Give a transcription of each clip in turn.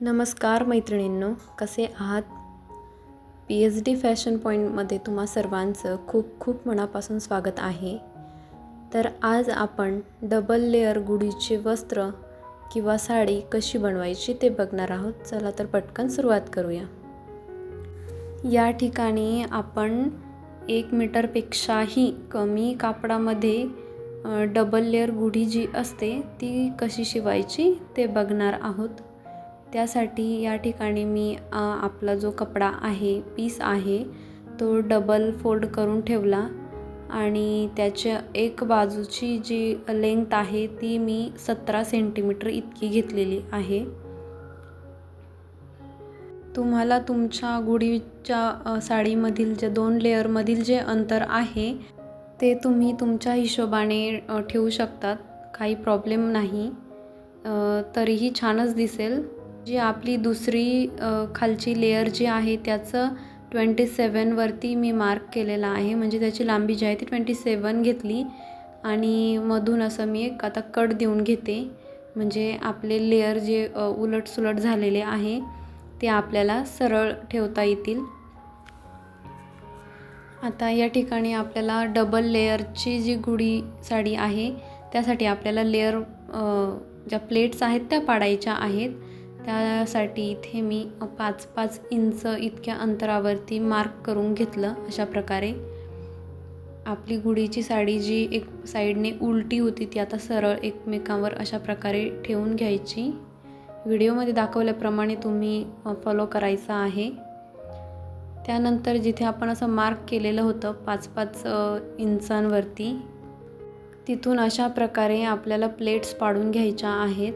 नमस्कार मैत्रिणींनो कसे आहात? पी एच डी फॅशन पॉईंटमध्ये तुम्हा सर्वांचं खूप खूप मनापासून स्वागत आहे. तर आज आपण डबल लेअर गुढीचे वस्त्र किंवा साडी कशी बनवायची ते बघणार आहोत. चला तर पटकन सुरुवात करूया. या ठिकाणी आपण एक मीटरपेक्षाही कमी कापडामध्ये डबल लेअर गुढी जी असते ती कशी शिवायची ते बघणार आहोत. त्यासाठी या ठिकाणी मी आपला जो कपडा आहे पीस आहे तो डबल फोल्ड करून ठेवला आणि त्याच्या एक बाजूची जी लेंथ आहे ती मी सतरा सेंटीमीटर इतकी घेतलेली आहे. तुम्हाला तुमच्या गुढीच्या साडीमधील जे दोन लेअरमधील जे अंतर आहे ते तुम्ही तुमच्या हिशोबाने ठेवू शकतात. काही प्रॉब्लेम नाही. तरीही छानच दिसेल. जी आपली दुसरी खालची लेअर जी आहे त्याचं ट्वेंटी सेवनवरती मी मार्क केलेलं आहे. म्हणजे त्याची लांबी जी आहे ती ट्वेंटी सेवन घेतली आणि मधून असं मी एक आता कट देऊन घेते. म्हणजे आपले लेअर जे उलटसुलट झालेले आहे ते आपल्याला सरळ ठेवता येतील. आता या ठिकाणी आपल्याला डबल लेअरची जी गुढी साडी आहे त्यासाठी आपल्याला लेअर ज्या प्लेट्स आहेत त्या पाडायच्या आहेत. त्यासाठी इथे मी पाच पाच इंच इतक्या अंतरावरती मार्क करून घेतलं अशा प्रकारे. आपली गुढीची साडी जी एक साईडने उलटी होती ती आता सरळ एकमेकांवर अशा प्रकारे ठेवून घ्यायची. व्हिडिओमध्ये दाखवल्याप्रमाणे तुम्ही फॉलो करायचा आहे. त्यानंतर जिथे आपण असं मार्क केलेलं होतं पाच पाच इंचांवरती तिथून अशा प्रकारे आपल्याला प्लेट्स पाडून घ्यायच्या आहेत.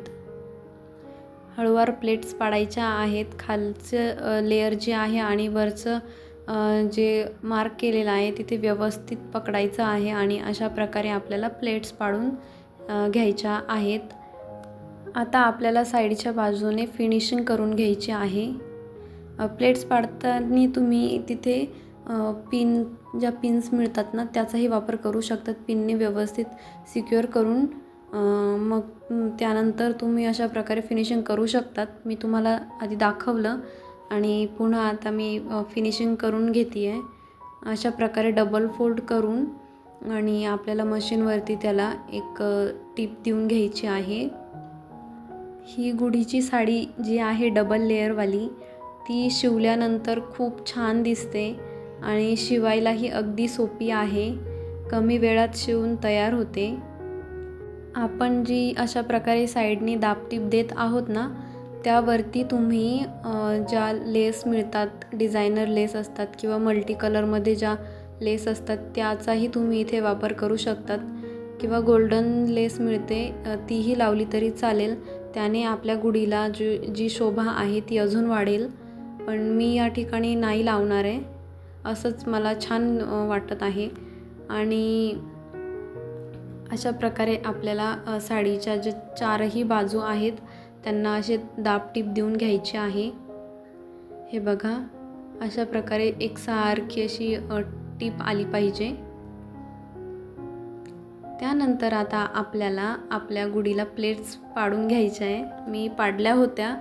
हळूवार प्लेट्स पाडायच्या आहेत. खालचं लेअर जे आहे आणि वरचं जे मार्क केलेलं आहे तिथे व्यवस्थित पकडायचं आहे आणि अशा प्रकारे आपल्याला प्लेट्स पाडून घ्यायच्या आहेत. आता आपल्याला साईडच्या बाजूने फिनिशिंग करून घ्यायची आहे. प्लेट्स पाडताना तुम्ही तिथे पिन ज्या पिन्स मिळतात ना त्याचाही वापर करू शकतात. पिनने व्यवस्थित सिक्युअर करून मग त्यानंतर तुम्ही अशा प्रकारे फिनिशिंग करू शकतात. मी तुम्हाला आधी दाखवलं आणि पुन्हा आता मी फिनिशिंग करून घेते आहे अशा प्रकारे डबल फोल्ड करून आणि आपल्याला मशीनवरती त्याला एक टीप देऊन घ्यायची आहे. ही गुढीची साडी जी आहे डबल लेअरवाली ती शिवल्यानंतर खूप छान दिसते आणि शिवायलाही अगदी सोपी आहे. कमी वेळात शिवून तयार होते. आपण जी अशा प्रकारे साईडनी दाबटीप देत आहोत ना त्यावरती तुम्ही ज्या लेस मिळतात डिझायनर लेस असतात किंवा मल्टी कलरमध्ये ज्या लेस असतात त्याचाही तुम्ही इथे वापर करू शकतात. किंवा गोल्डन लेस मिळते तीही लावली तरी चालेल. त्याने आपल्या गुढीला जी जी शोभा आहे ती अजून वाढेल. पण मी या ठिकाणी नाही लावणार आहे. असंच मला छान वाटत आहे. आणि अशा प्रकारे आपल्याला साडीच्या जे चारही बाजू आहेत त्यांना असे दाबटीप देऊन घ्यायचे आहे. हे बघा अशा प्रकारे एक सारखी अशी टीप आली पाहिजे. त्यानंतर आता आपल्याला आपल्या गुढीला प्लेट्स पाडून घ्यायच्या आहे. मी पाडल्या होत्या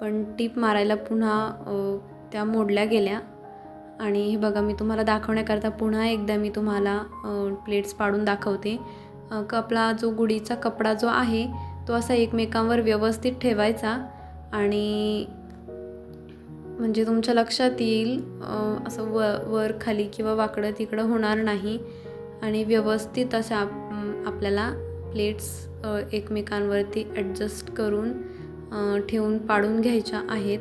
पण टीप मारायला पुन्हा त्या मोडल्या गेल्या. आणि हे बघा मी तुम्हाला दाखवण्याकरता पुन्हा एकदा मी तुम्हाला प्लेट्स पाडून दाखवते. कपडा जो गुढीचा कपडा जो आहे तो असा एकमेकांवर व्यवस्थित ठेवायचा आणि म्हणजे तुमच्या लक्षात येईल असं व वर खाली किंवा वाकडं तिकडं होणार नाही आणि व्यवस्थित अशा आपल्याला प्लेट्स एकमेकांवरती ॲडजस्ट करून ठेवून पाडून घ्यायच्या आहेत.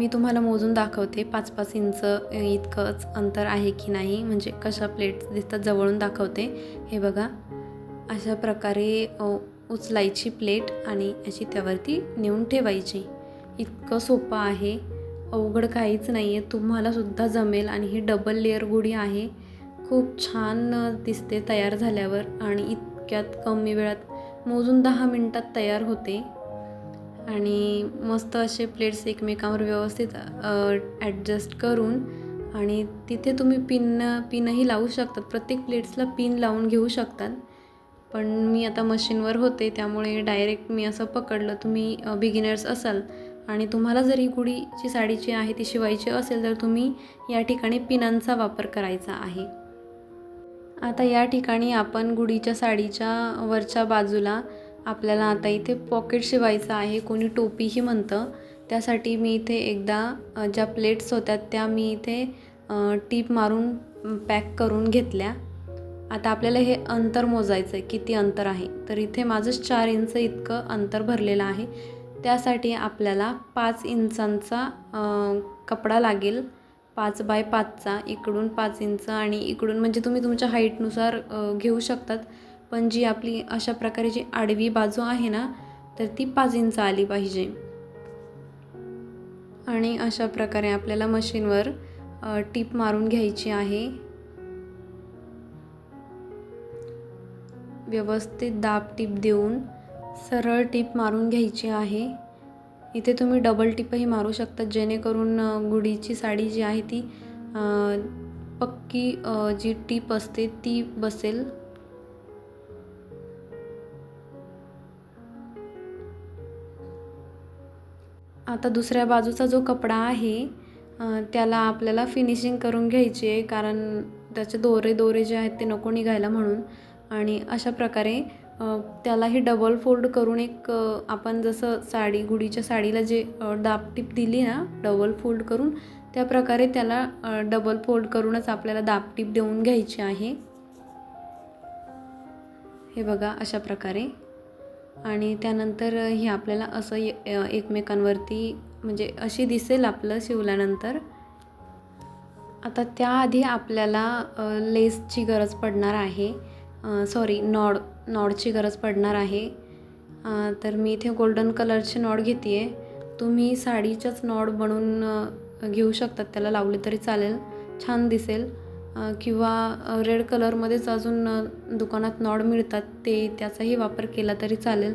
मी तुम्हाला मोजून दाखवते पाच पाच इंच इतकंच अंतर आहे की नाही. म्हणजे कशा प्लेट्स दिसतात जवळून दाखवते. हे बघा. अशा प्रकारे उचलायची प्लेट आणि अशी त्यावरती नेऊन ठेवायची. इतकं सोपं आहे. अवघड काहीच नाही आहे तुम्हालासुद्धा जमेल आणि ही डबल लेअर गुढी आहे. खूप छान दिसते तयार झाल्यावर आणि इतक्यात कमी वेळात मोजून दहा मिनटात तयार होते. आणि मस्त असे प्लेट्स एकमेकांवर व्यवस्थित ॲडजस्ट करून आणि तिथे तुम्ही पिन पिनही लावू शकतात. प्रत्येक प्लेट्सला पिन लावून घेऊ शकतात. पण मी आता मशीनवर होते त्यामुळे डायरेक्ट मी असं पकडलं तुम्ही बिगिनर्स असाल आणि तुम्हाला जर ही गुढीची साडीची आहे ती शिवायची असेल तर तुम्ही या ठिकाणी पिनांचा वापर करायचा आहे. आता या ठिकाणी आपण गुढीच्या साडीच्या वरच्या बाजूला आपल्याला आता इथे पॉकेट शिवायचं आहे कोणी टोपीही म्हणतं. त्यासाठी मी इथे एकदा ज्या प्लेट्स होत्या त्या मी इथे टीप मारून पॅक करून घेतल्या. आता आपल्याला हे अंतर मोजायचं आहे किती अंतर आहे. तर इथे माझंच चार इंच इतकं अंतर भरलेलं आहे. त्यासाठी आपल्याला पाच इंचांचा कपडा लागेल. पाच बाय पाचचा इकडून पाच इंच आणि इकडून म्हणजे तुम्ही तुमच्या हाईटनुसार घेऊ शकतात. पण जी आपली अशा प्रकारे जी आडवी बाजू आहे ना तर ती पाच इंच आली पाहिजे. आणि अशा प्रकारे आपल्याला मशीनवर टीप मारून घ्यायची आहे. व्यवस्थित दाब टीप देऊन सरळ टीप मारून घ्यायची आहे. इथे तुम्ही डबल टिपही मारू शकता जेणेकरून गुढीची साडी जी आहे ती पक्की जी टीप असते ती बसेल. आता दुसऱ्या बाजूचा जो कपडा आहे त्याला आपल्याला फिनिशिंग करून घ्यायची आहे कारण त्याचे दोरे दोरे जे आहेत ते नको निघायला म्हणून. आणि अशा प्रकारे त्यालाही डबल फोल्ड करून एक आपण जसं साडी गुढीच्या साडीला जे अ, दाबटीप दिली ना डबल फोल्ड करून त्या प्रकारे त्याला डबल फोल्ड करूनच आपल्याला दाबटीप देऊन घ्यायची आहे. हे बघा अशा प्रकारे. आणि त्यानंतर ही आपल्याला असं एकमेकांवरती म्हणजे अशी दिसेल आपलं शिवल्यानंतर. आता त्याआधी आपल्याला लेसची गरज पडणार आहे. सॉरी नॉड नॉडची गरज पडणार आहे. तर मी इथे गोल्डन कलरची नॉड घेते आहे तुम्ही साडीच्याच नॉड बनवून घेऊ शकतात. त्याला लावले तरी चालेल. छान दिसेल. किंवा रेड कलरमध्येच अजून दुकानात नॉड मिळतात ते त्याचाही वापर केला तरी चालेल.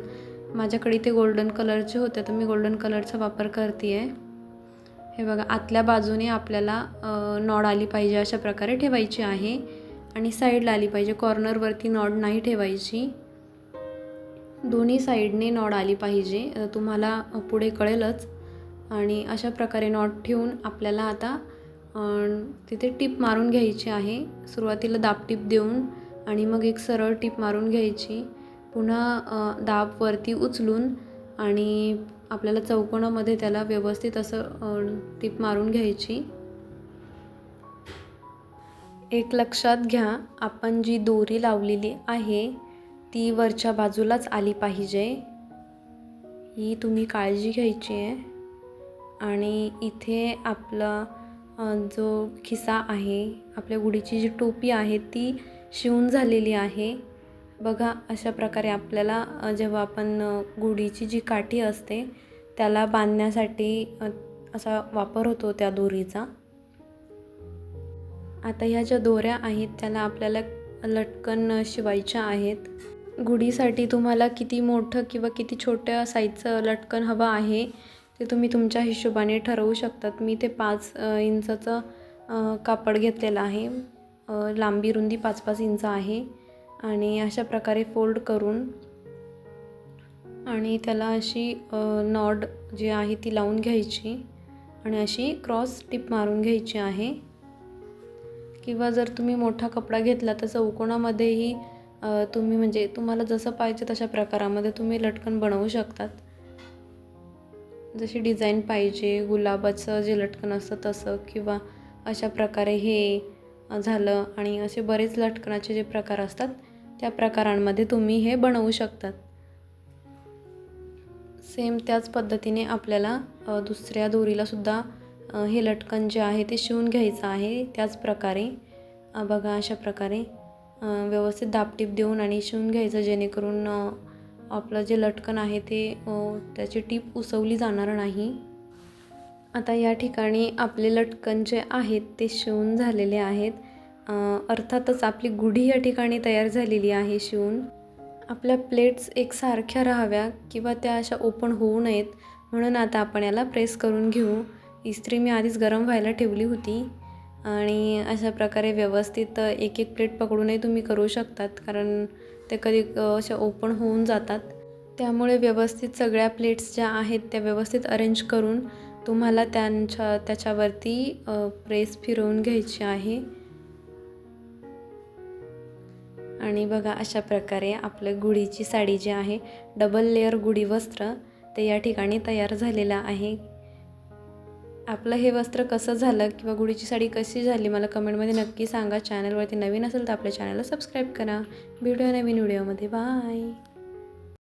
माझ्याकडे इथे गोल्डन कलरचे होते तर मी गोल्डन कलरचा वापर करते आहे हे बघा आतल्या बाजूने आपल्याला नॉड आली पाहिजे अशा प्रकारे ठेवायची आहे. आणि साईडला आली पाहिजे कॉर्नरवरती नॉड नाही ठेवायची. दोन्ही साईडने नॉड आली पाहिजे तुम्हाला पुढे कळेलच. आणि अशा प्रकारे नॉट ठेवून आपल्याला आता तिथे टीप मारून घ्यायची आहे. सुरुवातीला दाब टीप देऊन आणि मग एक सरळ टीप मारून घ्यायची. पुन्हा दाब वरती उचलून आणि आपल्याला चौकोनामध्ये त्याला व्यवस्थित असं टीप मारून घ्यायची. एक लक्षात घ्या आपण जी दोरी लावलेली आहे ती वरच्या बाजूलाच आली पाहिजे. ही तुम्ही काळजी घ्यायची आहे. आणि इथे आपलं जो खिसा आहे आपल्या गुढीची जी टोपी आहे ती शिवून झालेली आहे. बघा अशा प्रकारे आपल्याला जेव्हा आपण गुढीची जी काठी असते त्याला बांधण्यासाठी असा वापर होतो त्या दोरीचा. आता ह्या ज्या दोऱ्या आहेत त्याला आपल्याला लटकन शिवायच्या आहेत. गुढीसाठी तुम्हाला किती मोठं किंवा किती छोट्या साईजचं लटकन हवं आहे ते तुम्ही तुमच्या हिशोबाने ठरवू शकतात. मी ते पाच इंचाचं कापड घेतलेलं आहे. लांबी रुंदी पाच पाच इंच आहे. आणि अशा प्रकारे फोल्ड करून आणि त्याला अशी नॉड जी आहे ती लावून घ्यायची. आणि अशी क्रॉस टिप मारून घ्यायची आहे. किंवा जर तुम्ही मोठा कपडा घेतला तर चौकोनामध्येही तुम्ही म्हणजे तुम्हाला जसं पाहिजे तशा प्रकारामध्ये तुम्ही लटकन बनवू शकतात. जशी डिझाईन पाहिजे गुलाबाचं जे लटकन असतं तसं किंवा अशा प्रकारे हे झालं आणि असे बरेच लटकनाचे जे प्रकार असतात त्या प्रकारांमध्ये तुम्ही हे बनवू शकतात. सेम त्याच पद्धतीने आपल्याला दुसऱ्या दोरीलासुद्धा हे लटकन जे आहे ते शिवून घ्यायचं आहे. त्याच प्रकारे बघा अशा प्रकारे व्यवस्थित दापटीप देऊन आणि शिवून घ्यायचं जेणेकरून आपलं जे लटकन आहे ते त्याची टीप उसवली जाणार नाही. आता या ठिकाणी आपले लटकन जे आहेत ते शिवून झालेले आहेत. अर्थातच आपली गुढी या ठिकाणी तयार झालेली आहे शिवून. आपल्या प्लेट्स एकसारख्या राहाव्या किंवा त्या अशा ओपन होऊ नयेत म्हणून आता आपण याला प्रेस करून घेऊ. इस्त्री मी आधीच गरम व्हायला ठेवली होती आणि अशा प्रकारे व्यवस्थित एक एक प्लेट पकडूनही तुम्ही करू शकतात कारण ते कधी अशा ओपन होऊन जातात. त्यामुळे व्यवस्थित सगळ्या प्लेट्स ज्या आहेत त्या व्यवस्थित अरेंज करून तुम्हाला त्यांच्या त्याच्यावरती प्रेस फिरवून घ्यायची आहे. आणि बघा अशा प्रकारे आपलं गुढीची साडी जी आहे डबल लेअर गुढी वस्त्र ते या ठिकाणी तयार झालेलं आहे. आपलं हे वस्त्र कसं झालं किंवा गुढीची साडी कशी झाली मला कमेंटमध्ये नक्की सांगा. चॅनलवरती नवीन असेल तर आपल्या चॅनलला सबस्क्राईब करा. व्हिडिओ नवीन व्हिडिओमध्ये बाय